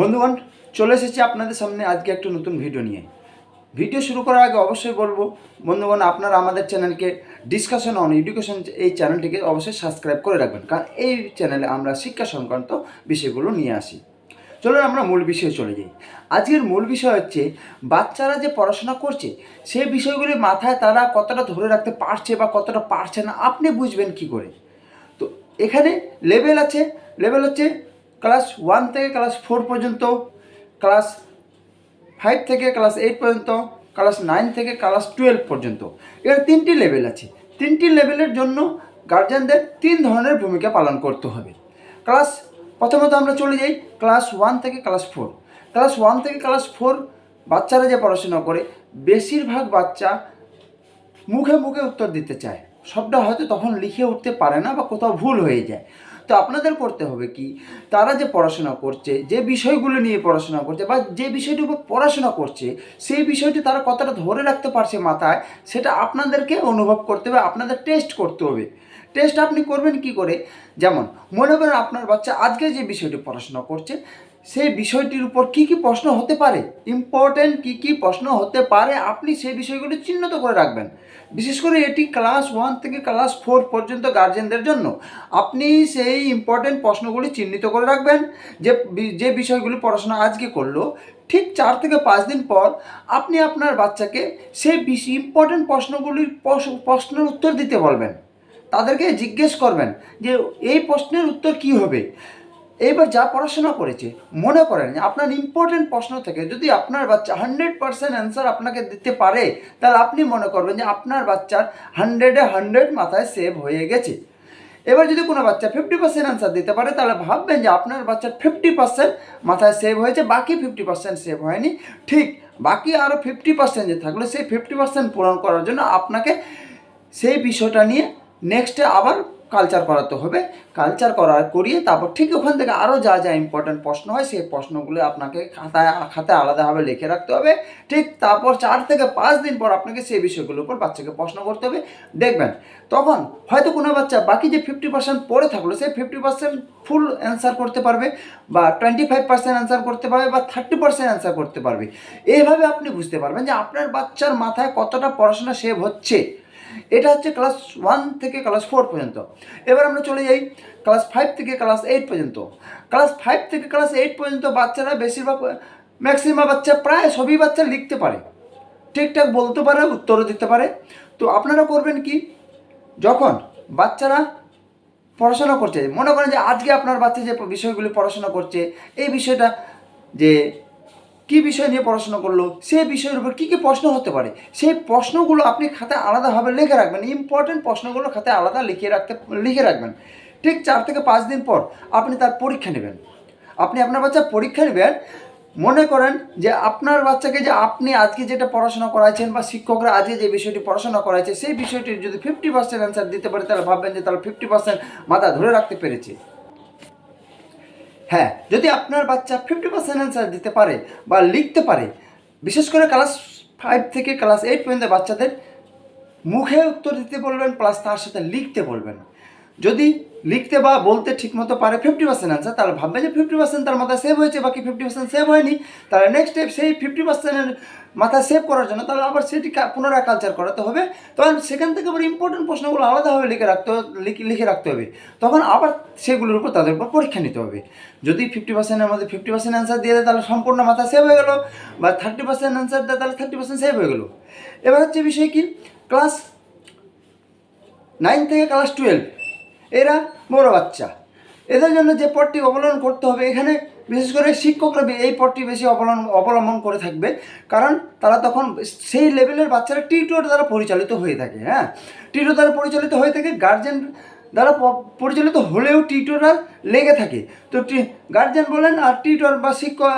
বন্ধুগণ, চলে এসেছি আপনাদের সামনে আজকে একটা নতুন ভিডিও নিয়ে। ভিডিও শুরু করার আগে অবশ্যই বলব, বন্ধুগণ, আপনারা আমাদের চ্যানেলকে ডিসকাশন অন এডুকেশন এই চ্যানেলটিকে অবশ্যই সাবস্ক্রাইব করে রাখবেন, কারণ এই চ্যানেলে আমরা শিক্ষা সংক্রান্ত বিষয়গুলো নিয়ে আসি। চলুন আমরা মূল বিষয়ে চলে যাই। আজকের মূল বিষয় হচ্ছে, বাচ্চারা যে পড়াশোনা করছে সেই বিষয়গুলি মাথায় তারা কতটা ধরে রাখতে পারছে বা কতটা পারছে না, আপনি বুঝবেন কি করে? তো এখানে লেভেল আছে লেভেল হচ্ছে ক্লাস ওয়ান থেকে ক্লাস ফোর পর্যন্ত, ক্লাস ফাইভ থেকে ক্লাস এইট পর্যন্ত, ক্লাস নাইন থেকে ক্লাস টুয়েলভ পর্যন্ত। এর তিনটি লেভেল আছে। তিনটি লেভেলের জন্য গার্জেনদের তিন ধরনের ভূমিকা পালন করতে হবে। ক্লাস প্রথমত আমরা চলে যাই ক্লাস ওয়ান থেকে ক্লাস ফোর। ক্লাস ওয়ান থেকে ক্লাস ফোর বাচ্চারা যে পড়াশোনা করে, বেশিরভাগ বাচ্চা মুখে মুখে উত্তর দিতে চায়। সবটা হয়তো তখন লিখে উঠতে পারে না বা কোথাও ভুল হয়ে যায়। তো আপনাদের করতে হবে কি? তারা যে পড়াশোনা করছে, যে বিষয়গুলো নিয়ে পড়াশোনা করছে বা যে বিষয়টি উপর পড়াশোনা করছে, সেই বিষয়টি তারা কতটা ধরে রাখতে পারছে মাথায়, সেটা আপনাদেরকে অনুভব করতে হবে, আপনাদের টেস্ট করতে হবে। টেস্ট আপনি করবেন কি করে? যেমন, মনে করেন আপনার বাচ্চা আজকে যে বিষয়টি পড়াশোনা করছে সেই বিষয়টির উপর কি কি প্রশ্ন হতে পারে? ইম্পর্টেন্ট কি কি প্রশ্ন হতে পারে? আপনি সেই বিষয়গুলি চিহ্নিত করে রাখবেন। বিশেষ করে এটি ক্লাস ওয়ান থেকে ক্লাস ফোর পর্যন্ত গার্জেনদের জন্য। আপনি সেই ইম্পর্টেন্ট প্রশ্নগুলি চিহ্নিত করে রাখবেন। যে যে বিষয়গুলি পড়াশোনা আজকে করল, ঠিক চার থেকে পাঁচ দিন পর আপনি আপনার বাচ্চাকে সেই ইম্পর্টেন্ট প্রশ্নগুলির প্রশ- প্রশ্নের উত্তর দিতে বলবেন। তাদেরকে জিজ্ঞেস করবেন যে, এই প্রশ্নের উত্তর কি হবে? এইবার যা পড়াশোনা করেছে, মনে করেন, আপনার ইম্পর্টেন্ট প্রশ্ন থেকে যদি আপনার বাচ্চা হান্ড্রেড পার্সেন্ট অ্যান্সার আপনাকে দিতে পারে, তাহলে আপনি মনে করবেন যে আপনার বাচ্চার হান্ড্রেডে হান্ড্রেড মাথায় সেভ হয়ে গেছে। এবার যদি কোনো বাচ্চা ফিফটি পার্সেন্ট অ্যান্সার দিতে পারে, তাহলে ভাববেন যে আপনার বাচ্চার ফিফটি পার্সেন্ট মাথায় সেভ হয়েছে, বাকি ফিফটি পার্সেন্ট সেভ হয়নি। ঠিক, বাকি আরও ফিফটি পার্সেন্ট যে থাকল, সেই ফিফটি পার্সেন্ট পূরণ করার জন্য আপনাকে সেই বিষয়টা নিয়ে নেক্সটে আবার কালচার করাতে হবে। কালচার করার করিয়ে তারপর ঠিক ওখান থেকে আরও যা যা ইম্পর্ট্যান্ট প্রশ্ন হয়, সেই প্রশ্নগুলো আপনাকে খাতায় খাতায় আলাদাভাবে লিখে রাখতে হবে। ঠিক তারপর চার থেকে পাঁচ দিন পর আপনাকে সেই বিষয়গুলোর উপর বাচ্চাকে প্রশ্ন করতে হবে। দেখবেন, তখন হয়তো কোনো বাচ্চা বাকি যে ফিফটি পার্সেন্ট পড়ে থাকল, সেই ফিফটি পার্সেন্ট ফুল অ্যান্সার করতে পারবে বা টোয়েন্টি ফাইভ পার্সেন্ট অ্যান্সার করতে পারবে বা থার্টি পার্সেন্ট অ্যান্সার করতে পারবে। এইভাবে আপনি বুঝতে পারবেন যে আপনার বাচ্চার মাথায় কতটা পড়াশোনা সেভ হচ্ছে। এটা হচ্ছে ক্লাস ওয়ান থেকে ক্লাস ফোর পর্যন্ত। এবার আমরা চলে যাই ক্লাস ফাইভ থেকে ক্লাস এইট পর্যন্ত। ক্লাস ফাইভ থেকে ক্লাস এইট পর্যন্ত বাচ্চারা বেশিরভাগ ম্যাক্সিমাম বাচ্চা প্রায় সবই বাচ্চা লিখতে পারে। ঠিকঠাক বলতে পারে, উত্তরও দিতে পারে। তো আপনারা করবেন কি? যখন বাচ্চারা পড়াশোনা করছে, মনে করেন যে আজকে আপনার বাচ্চা যে বিষয়গুলি পড়াশোনা করছে, এই বিষয়টা যে কী বিষয় নিয়ে পড়াশোনা করল? সেই বিষয়ের উপর কী কী প্রশ্ন হতে পারে? সেই প্রশ্নগুলো আপনি খাতায় আলাদাভাবে লিখে রাখবেন। ইম্পর্টেন্ট প্রশ্নগুলো খাতায় আলাদা লিখে রাখতে, লিখে রাখবেন। ঠিক চার থেকে পাঁচ দিন পর আপনি তার পরীক্ষা নেবেন। আপনি আপনার বাচ্চার পরীক্ষা নেবেন। মনে করেন যে আপনার বাচ্চাকে যে আপনি আজকে যেটা পড়াশোনা করাইছেন বা শিক্ষকরা আজকে যে বিষয়টি পড়াশোনা করাইছে, সেই বিষয়টির যদি ফিফটি পার্সেন্ট অ্যান্সার দিতে পারে, তাহলে ভাববেন যে তাহলে ফিফটি পার্সেন্ট মাথা ধরে রাখতে পেরেছে। হ্যাঁ যদি আপনার বাচ্চা ফিফটি পার্সেন্ট অ্যান্সার দিতে পারে বা লিখতে পারে, বিশেষ করে ক্লাস ফাইভ থেকে ক্লাস এইট পর্যন্ত বাচ্চাদের মুখে উত্তর দিতে বলবেন প্লাস তার সাথে লিখতে বলবেন। যদি লিখতে বা বলতে ঠিকমতো পারে ফিফটি পার্সেন্ট অ্যান্সার তাহলে ভাববে যে ফিফটি পার্সেন্ট তার মাথায় সেভ হয়েছে, বাকি ফিফটি পার্সেন্ট সেভ হয়নি। তারা নেক্সট স্টেপ সেই ফিফটি পার্সেন্টের মাথায় সেভ করার জন্য তাহলে আবার সেটি পুনরায় কালচার করাতে হবে। তখন সেখান থেকে আবার ইম্পর্টেন্ট প্রশ্নগুলো আলাদাভাবে লিখে রাখতে লিখে রাখতে হবে। তখন আবার সেগুলোর উপর তাদের উপর পরীক্ষা নিতে হবে। যদি ফিফটি পার্সেন্টের মধ্যে ফিফটি পার্সেন্ট অ্যান্সার দিয়ে দেয়, তাহলে সম্পূর্ণ মাথা সেভ হয়ে গেলো। বা থার্টি পার্সেন্ট অ্যান্সার দেয়, তাহলে থার্টি পার্সেন্ট সেভ হয়ে গেলো। এবার হচ্ছে বিষয় কি? ক্লাস নাইন থেকে ক্লাস টুয়েলভ এরা বড় বাচ্চা। এদের জন্য যে পথটি অবলম্বন করতে হবে, এখানে বিশেষ করে শিক্ষকরা এই পথটি বেশি অবলম্বন অবলম্বন করে থাকবে। কারণ তারা তখন সেই লেভেলের বাচ্চারা টিউটর দ্বারা পরিচালিত হয়ে থাকে হ্যাঁ? টিউটর দ্বারা পরিচালিত হয়ে থাকে, গার্জেন দ্বারা পরিচালিত হলেও টিউটররা লেগে থাকে। তো গার্জেন বলেন আর টিউটর বা শিক্ষক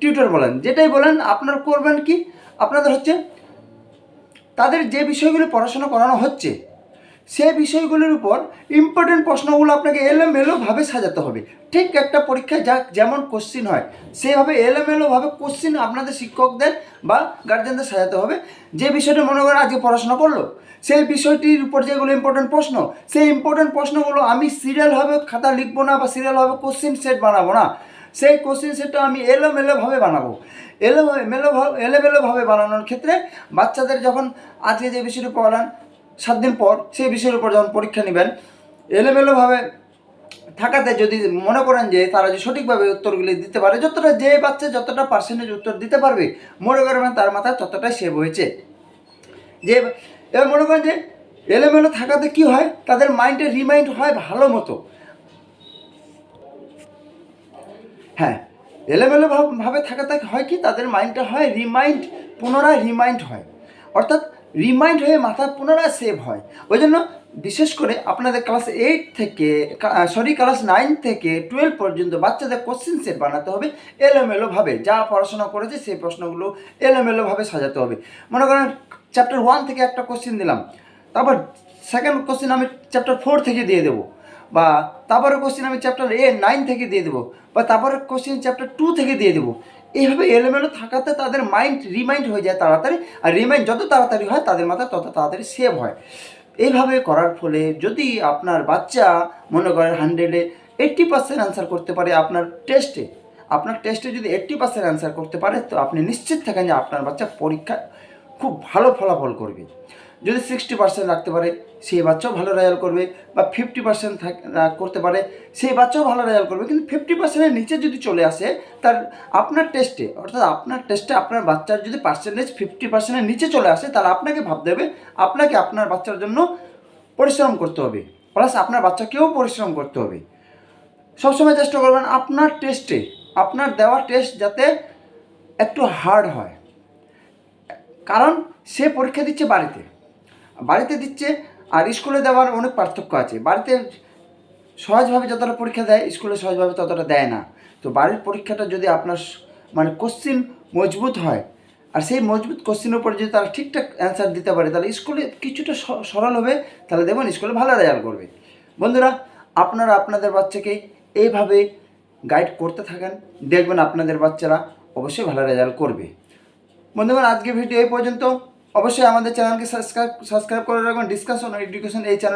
টিউটর বলেন, যেটাই বলেন, আপনারা করবেন কি? আপনাদের হচ্ছে তাদের যে বিষয়গুলো পড়াশোনা করানো হচ্ছে সে বিষয়গুলির উপর ইম্পর্টেন্ট প্রশ্নগুলো আপনাকে এলোমেলোভাবে সাজাতে হবে। ঠিক একটা পরীক্ষায় যা যেমন কোশ্চিন হয় সেভাবে এলোমেলোভাবে কোশ্চিন আপনাদের শিক্ষকদের বা গার্জেনদের সাজাতে হবে। যে বিষয়টা মনে করেন আজকে পড়াশোনা করল, সেই বিষয়টির উপর যেগুলো ইম্পর্টেন্ট প্রশ্ন, সেই ইম্পর্টেন্ট প্রশ্নগুলো আমি সিরিয়ালভাবে খাতা লিখব না বা সিরিয়ালভাবে কোশ্চিন সেট বানাবো না। সেই কোশ্চেন সেটটা আমি এলোমেলোভাবে বানাবো। এলো মেলো এলোমেলোভাবে বানানোর ক্ষেত্রে বাচ্চাদের যখন আজকে যে বিষয়টি পড়ান সাত দিন পর সেই বিষয়ের উপর যখন পরীক্ষা নেবেন, এলোমেলোভাবে থাকাতে যদি মনে করেন যে তারা যে সঠিকভাবে উত্তরগুলি দিতে পারে, যতটা যে বাচ্চা যতটা পার্সেন্টেজ উত্তর দিতে পারবে, মনে করবেন তার মাথায় ততটাই সেভ হয়েছে। যে এবার মনে করেন যে এলোমেলো থাকাতে কি হয়? তাদের মাইন্ডে রিমাইন্ড হয় ভালো মতো। হ্যাঁ এলোমেলো ভাব- থাকাতে হয় কি? তাদের মাইন্ডটা হয় রিমাইন্ড পুনরায় রিমাইন্ড হয়। অর্থাৎ রিমাইন্ড হয়ে মাথা পুনরায় সেভ হয়। ওই জন্য বিশেষ করে আপনাদের ক্লাস এইট থেকে সরি ক্লাস নাইন থেকে টুয়েলভ পর্যন্ত বাচ্চাদের কোশ্চেন সেট বানাতে হবে, এলোমেলোভাবে। যা পড়াশোনা করেছে সেই প্রশ্নগুলো এলোমেলোভাবে সাজাতে হবে। মনে করেন চ্যাপ্টার ওয়ান থেকে একটা কোশ্চেন দিলাম। তারপর সেকেন্ড কোশ্চেন আমি চ্যাপ্টার ফোর থেকে দিয়ে দেবো। বা তারপরে কোশ্চেন আমি চ্যাপ্টার এ নাইন থেকে দিয়ে দেবো, বা তারপরে কোশ্চেন চ্যাপ্টার টু থেকে দিয়ে দেবো। এইভাবে এলোমেলো থাকাতে তাদের মাইন্ড রিমাইন্ড হয়ে যায় তাড়াতাড়ি, আর রিমাইন্ড যত তাড়াতাড়ি হয় তাদের মাথায় তত তাড়াতাড়ি সেভ হয়। এইভাবে করার ফলে যদি আপনার বাচ্চা মনে করেন হান্ড্রেডে এইট্টি পার্সেন্ট অ্যান্সার করতে পারে আপনার টেস্টে আপনার টেস্টে যদি এইট্টি পার্সেন্ট অ্যান্সার করতে পারে, তো আপনি নিশ্চিত থাকেন যে আপনার বাচ্চা পরীক্ষা খুব ভালো ফলাফল করবে। যদি সিক্সটি পার্সেন্ট রাখতে পারে, সেই বাচ্চাও ভালো রেজাল্ট করবে, বা ফিফটি পার্সেন্ট করতে পারে, সেই বাচ্চাও ভালো রেজাল্ট করবে, কিন্তু ফিফটি পার্সেন্টের নিচে যদি চলে আসে, তার আপনার টেস্টে অর্থাৎ আপনার টেস্টে আপনার বাচ্চার যদি পার্সেন্টেজ ফিফটি পার্সেন্টের নিচে চলে আসে, তাহলে আপনাকে ভাবতে হবে, আপনাকে আপনার বাচ্চার জন্য পরিশ্রম করতে হবে প্লাস আপনার বাচ্চাকেও পরিশ্রম করতে হবে। সবসময় চেষ্টা করবেন আপনার টেস্টে আপনার দেওয়া টেস্ট যাতে একটু হার্ড হয়। কারণ সে পরীক্ষা দিচ্ছে বাড়িতে। বাড়িতে দিচ্ছে আর স্কুলে দেওয়ার অনেক পার্থক্য আছে। বাড়িতে সহজভাবে যতটা পরীক্ষা দেয়, স্কুলে সহজভাবে ততটা দেয় না। তো বাড়ির পরীক্ষাটা যদি আপনার মানে কোশ্চিন মজবুত হয়, আর সেই মজবুত কোশ্চিনের উপর যদি তারা ঠিকঠাক অ্যান্সার দিতে পারে, তাহলে স্কুলে কিছুটা সরল হবে, তাহলে দেখবেন স্কুলে ভালো রেজাল্ট করবে। বন্ধুরা, আপনারা আপনাদের বাচ্চাকে এইভাবে গাইড করতে থাকেন, দেখবেন আপনাদের বাচ্চারা অবশ্যই ভালো রেজাল্ট করবে। বন্ধুগণ আজকে ভিডিও এই পর্যন্ত। অবশ্যই আমাদের চ্যানেলকে সাবস্ক্রাইব সাবস্ক্রাইব করে রাখবেন। ডিসকাশন এডুকেশন এই চ্যানেল